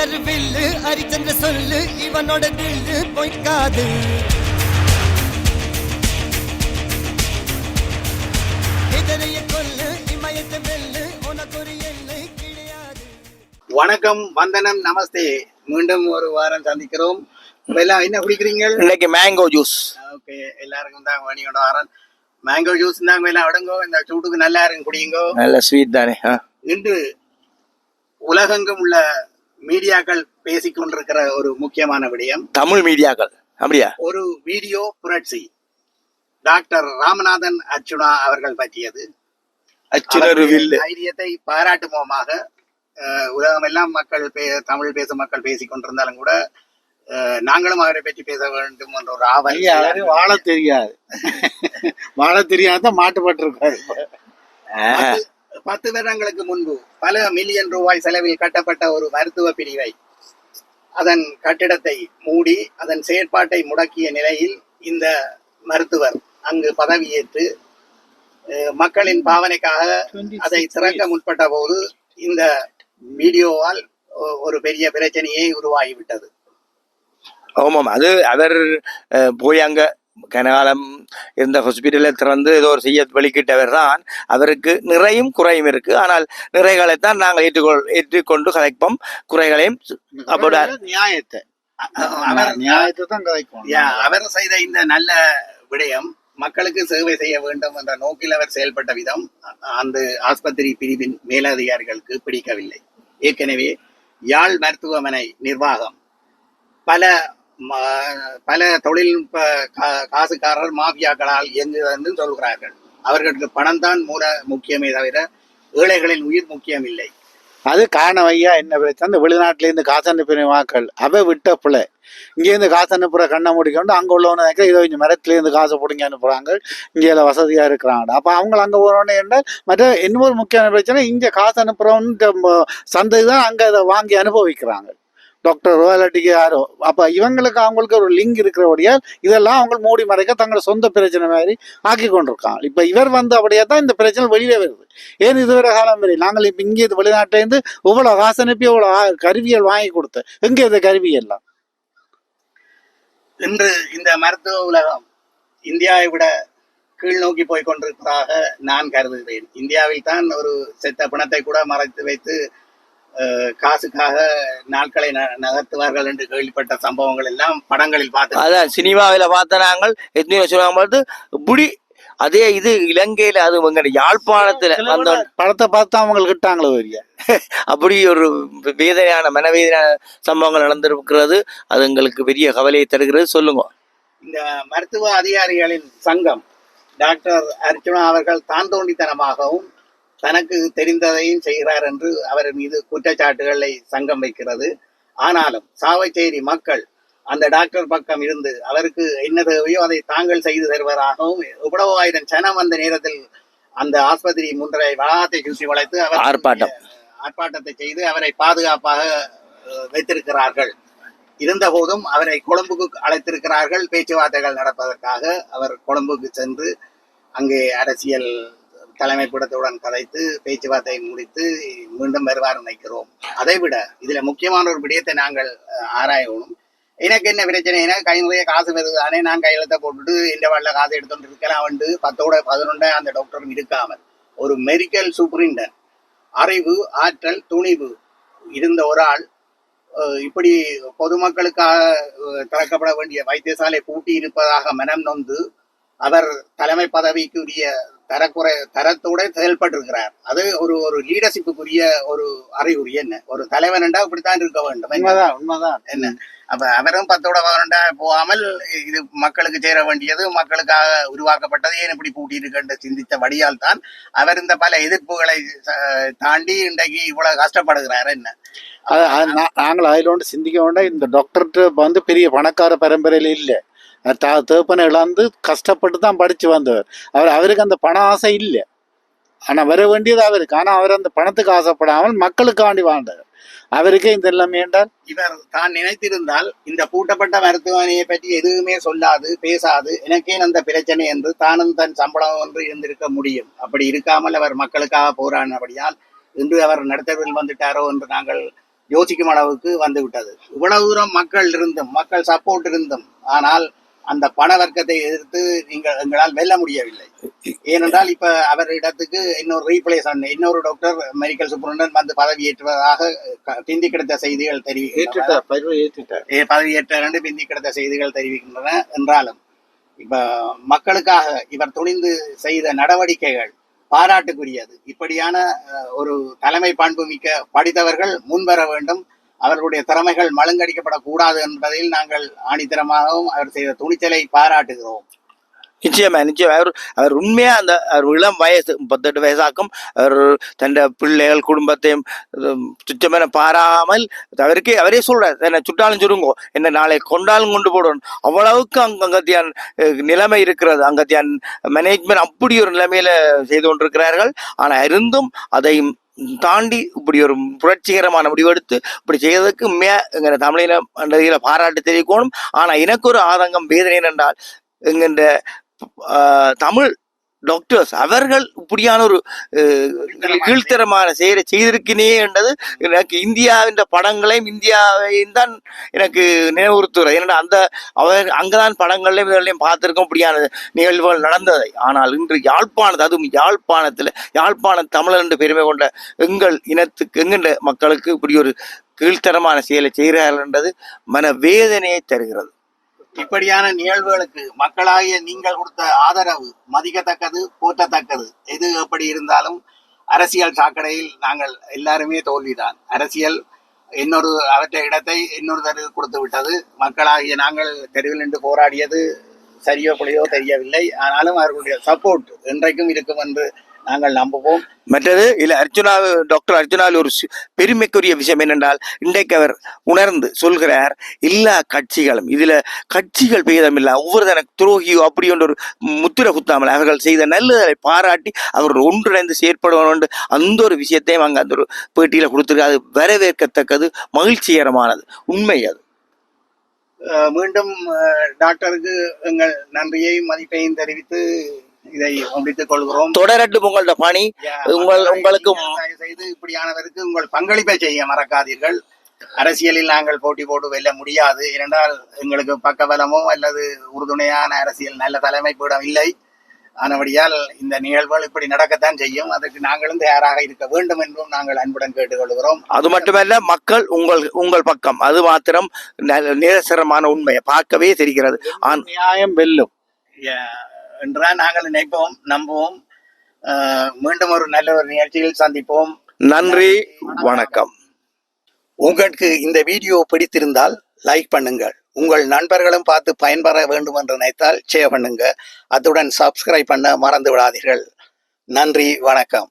அர்ஜுனர் வில்லு ஹரிச்சந்திர சொல்லு இவனோட தில்லு பொய்க்காது. எதிரைய கொல்லு இமயத்தை வெல்லு உனக்கு ஒரு எல்லை கிடையாது. வணக்கம் வந்தனம் நமஸ்தே. மீண்டும் ஒரு வாரம் சந்திக்கிறோம். எல்லாம் என்ன குடிக்கிறீங்க? இன்னைக்கு மேங்கோ ஜூஸ் ஓகே. எல்லாருக்கும் தான் வணியோட வாரம் மேங்கோ ஜூஸ் தாங்க எல்லாம் அடங்கோ? இந்த சூட்டுக்கு நல்லா இருக்கும் குடிங்கோ? நல்ல ஸ்வீட் தானே. இன்று உலகெங்கும் உள்ள மீடியாக்கள் பேசிக் கொண்டிருக்கிற ஒரு முக்கியமான விடயம். தமிழ் மீடியாக்கள். அப்படியா? ஒரு வீடியோ புரட்சி. டாக்டர் ராமநாதன் அர்ச்சுனா அவர்கள் பற்றியது. தைரியத்தை பாராட்டுமோமாக உலகமெல்லாம் மக்கள் பே- தமிழ் பேசும் மக்கள் பேசிக் கொண்டிருந்தாலும் கூட நாங்களும் அவரை பற்றி பேச வேண்டும் என்ற ஒரு ஆவல் அவரு வாழ தெரியாது. வாழ தெரியாத மாட்டுப்பட்டிருக்காரு பத்து- வருடங்களுக்கு முன்பு பல மில்லியன் ரூபாய் செலவில் கட்டப்பட்ட ஒரு மருத்துவ பிரிவை அதன் கட்டிடத்தை மூடி அதன் செயற்பாட்டை முடக்கிய நிலையில் இந்த மருத்துவர் அங்கு பதவியேற்று மக்களின் பாவனைக்காக அதை திறக்க முற்பட்ட போது இந்த வீடியோவால் ஒரு பெரிய பிரச்சனையே உருவாகிவிட்டது. ஆமாம் அது அவர் போய் அங்க கனகாலம் இருந்த ஹாஸ்பிட்டலை திறந்து ஏதோ ஒரு செய்ய வெளிக்கிட்டவர் தான். அவருக்கு நிறையும் குறையும் இருக்கு. ஆனால் நிறைகளைத்தான் நாங்கள் ஏற்றுக்கொள் ஏற்றுக்கொண்டு கலைப்போம். குறைகளையும் அப்போட நியாயத்தை. அவர் நியாயத்தை தான் கதைக்கும் யா, அவர் செய்த இந்த நல்ல விடயம் மக்களுக்கு சேவை செய்ய வேண்டும் என்ற நோக்கில் அவர் செயல்பட்ட விதம் அந்த ஆஸ்பத்திரி பிரிவின் மேலதிகாரிகளுக்கு பிடிக்கவில்லை. ஏற்கனவே யாழ் மருத்துவமனை நிர்வாகம் பல பல தொழில்நுட்ப கா- காசுக்காரர் மாஃபியாக்களால் இயங்குகிறது சொல்கிறார்கள். அவர்களுக்கு பணம் தான் மூல முக்கியமே தவிர ஏழைகளின் உயிர் முக்கியம் இல்லை அது காரணம் ஐயா என்ன பிரச்சனை அந்த வெளிநாட்டிலேருந்து காசு அனுப்பின வாக்கள். அவ விட்ட பிள்ளை இங்கேருந்து காசு அனுப்புகிற கண்ணை முடிக்கொண்டு அங்கே உள்ளவன நினைக்க இதோ இங்க காசு பிடிங்க அனுப்புகிறாங்க இங்கே அதில் வசதியாக இருக்கிறாங்க. அப்போ அவங்க அங்கே போகிறோன்னு என்ன? மற்ற இன்னொரு முக்கியமான பிரச்சனை இங்கே காசு அனுப்புகிறோன்னு சந்தை தான் அங்கே அதை வாங்கி அனுபவிக்கிறாங்க. டாக்டர் இல்லாட்டிக்கு யாரோ? அப்ப இவங்களுக்கு அவங்களுக்கு ஒரு லிங்க் இருக்கிறபடியால் இதெல்லாம் அவங்க மூடி மறைக்க தங்களோட சொந்த பிரச்சனை மாதிரி ஆக்கி கொண்டிருக்காங்க. இப்ப இவர் வந்து அப்படியே தான் இந்த பிரச்சனை வெளியே வருது. ஏன் இதுவரை காலம் வரை நாங்கள் இப்போ இங்கே இது வெளிநாட்டிலேருந்து இவ்வளவு காசு அனுப்பி இவ்வளோ கருவிகள் கருவியல் வாங்கி கொடுத்து எங்க இந்த கருவியெல்லாம் இன்று இந்த மருத்துவ உலகம் இந்தியாவை விட கீழ் நோக்கி போய் கொண்டிருப்பதாக நான் கருதுகிறேன். இந்தியாவில் தான் ஒரு செத்த பிணத்தை கூட மறைத்து வைத்து காசுக்காக நாட்களை நகர்த்துவார்கள் என்று கேள்விப்பட்ட சம்பவங்கள் எல்லாம் படங்களில் பார்த்து அதான் சினிமாவில் பார்த்த நாங்கள் எத்தனையோ சொல்லுவாங்க பார்த்து இப்படி அதே இது இலங்கையில அது எங்க யாழ்ப்பாணத்துல அந்த படத்தை பார்த்து அவங்களுக்கு கிட்டாங்களோ வரியா அப்படி ஒரு வேதனையான மனவேதனையான சம்பவங்கள் நடந்திருக்கிறது. அது எங்களுக்கு பெரிய கவலையை தருகிறது. சொல்லுங்க. இந்த மருத்துவ அதிகாரிகளின் சங்கம் டாக்டர் அர்ச்சுனா அவர்கள் தான் தோண்டித்தனமாகவும் தனக்கு தெரிந்ததையும் செய்கிறார் என்று அவர் மீது குற்றச்சாட்டுகளை சங்கம் வைக்கிறது. ஆனாலும் சாவச்சேரி மக்கள் அந்த டாக்டர் பக்கம் இருந்து அவருக்கு என்ன தேவையோ அதை தாங்கள் செய்து தருவதாகவும் எவ்வளவு ஆயிரம் சனம் அந்த நேரத்தில் அந்த ஆஸ்பத்திரி முன்றை வளாகத்தை சுற்றி வளைத்து அவர் ஆர்ப்பாட்டம். ஆர்ப்பாட்டத்தை செய்து அவரை பாதுகாப்பாக வைத்திருக்கிறார்கள். இருந்த போதும் அவரை கொழும்புக்கு அழைத்திருக்கிறார்கள். பேச்சுவார்த்தைகள் நடப்பதற்காக அவர் கொழும்புக்கு சென்று அங்கே அரசியல் தலைமைப்பிடத்துடன் கதைத்து பேச்சுவார்த்தை முடித்து மீண்டும் வருவார் நினைக்கிறோம். அதைவிட இதுல முக்கியமான ஒரு விடயத்தை நாங்கள் ஆராயணும். எனக்கு என்ன பிரச்சனைனா கை நிறைய காசு வருதானே நான் கையெழுத்த போட்டுட்டு இந்த வாட்டில் காசு எடுத்துட்டு இருக்கலாம் வந்து பத்தோட பதினொன்றை அந்த டாக்டரும் இருக்காமல் ஒரு மெடிக்கல் சூப்பரிண்டன் அறிவு ஆற்றல் துணிவு இருந்த ஒரு ஆள் இப்படி பொதுமக்களுக்காக திறக்கப்பட வேண்டிய வைத்தியசாலை பூட்டி இருப்பதாக மனம் நொந்து அவர் தலைமை பதவிக்குரிய தரக்குறை தரத்தோட செயல்பட்டிருக்கிறார். அது ஒரு ஒரு லீடர்ஷிப்புக்குரிய ஒரு அறிகுறி. என்ன? ஒரு தலைவன் என்றா இப்படித்தான் இருக்க வேண்டும்? உண்மைதான் உண்மைதான். என்ன? அப்ப அவரும் பத்தோட பதினொண்டா போகாமல் இது மக்களுக்கு சேர வேண்டியது மக்களுக்காக உருவாக்கப்பட்டது. ஏன் இப்படி பூட்டி இருக்குன்னு சிந்தித்த வழியால் தான் அவர் இந்த பல எதிர்ப்புகளை தாண்டி இன்றைக்கு இவ்வளவு கஷ்டப்படுகிறார். என்ன? நாங்கள் அதில் ஒன்று சிந்திக்க வேண்டாம். இந்த டாக்டர்கிட்ட வந்து பெரிய பணக்கார பரம்பரையில் இல்லை. தேப்பனை இழந்து கஷ்டப்பட்டு தான் படிச்சு வந்தவர். அவர் அவருக்கு அந்த பண ஆசை இல்லை. ஆனா வர வேண்டியது அவருக்கு. ஆனால் அவர் அந்த பணத்துக்கு ஆசைப்படாமல் மக்களுக்காண்டி வாழ்ந்தார் அவருக்கே இந்த எல்லாமே என்றால்? இவர் தான் நினைத்திருந்தால் இந்த பூட்டப்பட்ட மருத்துவமனையை பற்றி எதுவுமே சொல்லாது பேசாது. எனக்கே அந்த பிரச்சனை என்று தானும் தன் சம்பளம் ஒன்று இருந்திருக்க முடியும். அப்படி இருக்காமல் அவர் மக்களுக்காக போராடினபடியால் இன்று அவர் நடத்தவில் வந்துட்டாரோ என்று நாங்கள் யோசிக்கும் அளவுக்கு வந்து விட்டது இவ்வளவு தூரம் மக்கள் இருந்தும் மக்கள் சப்போர்ட் இருந்தும். ஆனால் அந்த பண வர்க்கத்தை எதிர்த்து நீங்கள் எங்களால் வெல்ல முடியவில்லை. ஏனென்றால் இப்ப அவர் இடத்துக்கு இன்னொரு ரீப்ளேஸ் இன்னொரு டாக்டர் மெடிக்கல் சூப்பரண்டன் வந்து பதவியேற்றுவதாக பிந்தி கிடைத்த செய்திகள் தெரிவிக்கின்றன. பதவியேற்ற பிந்தி கிடைத்த செய்திகள் தெரிவிக்கின்றன. என்றாலும் இப்ப மக்களுக்காக இவர் துணிந்து செய்த நடவடிக்கைகள் பாராட்டுக்குரியது. இப்படியான ஒரு தலைமை பண்பு மிக்க படித்தவர்கள் முன்வர வேண்டும். அவர்களுடைய திறமைகள் மழுங்கடிக்கப்படக்கூடாது என்பதில் நாங்கள் ஆணித்தரமாகவும் அவர் செய்த துணிச்சலை பாராட்டுகிறோம். நிச்சயமா நிச்சயம். அவர் அவர் உண்மையா அந்த அவர் இளம் வயசு முப்பத்தெட்டு வயசாக்கும் அவர் தன் பிள்ளைகள் குடும்பத்தையும் உம், பாராமல் அவருக்கு அவரே சொல்றார் என்னை சுட்டாலும் சுருங்கோ என்ன நாளை கொண்டாலும் கொண்டு போடணும் அவ்வளவுக்கு அங்க அங்கத்தியான் நிலைமை இருக்கிறது. அங்கத்தியான் மேனேஜ்மெண்ட் அப்படி ஒரு நிலைமையில செய்து கொண்டிருக்கிறார்கள். ஆனா இருந்தும் அதையும் தாண்டி இப்படி ஒரு புரட்சிகரமான முடிவெடுத்து இப்படி செய்வதற்கு மே எங்க தமிழின அண்டையில பாராட்டு தெரிவிக்கணும். ஆனால் எனக்கு ஒரு ஆதங்கம் வேதனை என்றால் எங்கின்ற ஆஹ், தமிழ் டாக்டர்ஸ் அவர்கள் இப்படியான ஒரு கீழ்த்தரமான செயலை செய்திருக்கினே என்றது எனக்கு இந்தியாவின் படங்களையும் இந்தியாவையும் தான் எனக்கு நினைவுறுத்துகிறது. ஏன்னா அந்த அவர் அங்கதான் படங்கள்லையும் இதெல்லாம் பார்த்துருக்கோம் இப்படியான நிகழ்வுகள் நடந்ததை. ஆனால் இன்று யாழ்ப்பாணத்து அதுவும் யாழ்ப்பாணத்தில் யாழ்ப்பாண தமிழர் என்று பெருமை கொண்ட எங்கள் இனத்துக்கு எங்கென்ற மக்களுக்கு இப்படி ஒரு கீழ்த்தரமான செயலை செய்கிறார்கள் என்றது மன வேதனையை தருகிறது. இப்படியான நிகழ்வுகளுக்கு மக்களாகிய நீங்கள் கொடுத்த ஆதரவு மதிக்கத்தக்கது போற்றத்தக்கது. எது எப்படி இருந்தாலும் அரசியல் சாக்கடையில் நாங்கள் எல்லாருமே தோல்விதான். அரசியல் இன்னொரு அவற்றை இடத்தை இன்னொரு தரு கொடுத்து விட்டது. மக்களாகிய நாங்கள் தெருவில் நின்று போராடியது சரியோ புலையோ தெரியவில்லை. ஆனாலும் அவர்களுடைய சப்போர்ட் என்றைக்கும் இருக்கும் என்று நாங்கள் நம்புவோம். மற்றது இல்ல அர்ஜுனா டாக்டர் அர்ஜுனாவில் ஒரு பெருமைக்குரிய விஷயம் என்னென்றால் இன்றைக்கு அவர் உணர்ந்து சொல்கிறார் எல்லா கட்சிகளும் இதுல கட்சிகள் பேதம் இல்ல ஒவ்வொரு தனக்கு துரோகியோ அப்படி ஒன்று ஒரு முத்திர குத்தாமல் அவர்கள் செய்த நல்லதை பாராட்டி அவர்கள் ஒன்றிணைந்து செயற்படுவோம் என்று அந்த ஒரு விஷயத்தையும் அங்க அந்த ஒரு பேட்டியில கொடுத்திருக்காரு. அது வரவேற்கத்தக்கது மகிழ்ச்சிகரமானது உண்மை அது. மீண்டும் டாக்டருக்கு எங்கள் நன்றியையும் மதிப்பையும் தெரிவித்து இதை முடித்துக் கொள்கிறோம். தொடரட்டும் உங்களோட பணி உங்கள் உங்களுக்கு செய்து இப்படியானவருக்கு உங்கள் பங்களிப்பை செய்ய மறக்காதீர்கள். அரசியலில் நாங்கள் போட்டி போட்டு வெல்ல முடியாது. ஏனென்றால் எங்களுக்கு பக்கபலமோ அல்லது உறுதுணையான அரசியல் நல்ல தலைமை பீடம் இல்லை. ஆனபடியால் இந்த நிகழ்வுகள் இப்படி நடக்கத்தான் செய்யும். அதற்கு நாங்களும் தயாராக இருக்க வேண்டும் என்றும் நாங்கள் அன்புடன் கேட்டுக்கொள்கிறோம். அது மட்டுமல்ல மக்கள் உங்கள் உங்கள் பக்கம். அது மாத்திரம் ந- நிரசரமான உண்மையை பார்க்கவே தெரிகிறது. ஆன் நியாயம் வெல்லும். என்றுதான் நாங்கள் நினைப்போம் நம்புவோம். மீண்டும் ஒரு நல்ல ஒரு நிகழ்ச்சியில் சந்திப்போம். நன்றி வணக்கம். உங்களுக்கு இந்த வீடியோ பிடித்திருந்தால் லைக் பண்ணுங்கள். உங்கள் நண்பர்களும் பார்த்து பயன்பெற வேண்டும் என்று நினைத்தால் ஷேர் பண்ணுங்க. அத்துடன் சப்ஸ்கிரைப் பண்ண மறந்து விடாதீர்கள். நன்றி வணக்கம்.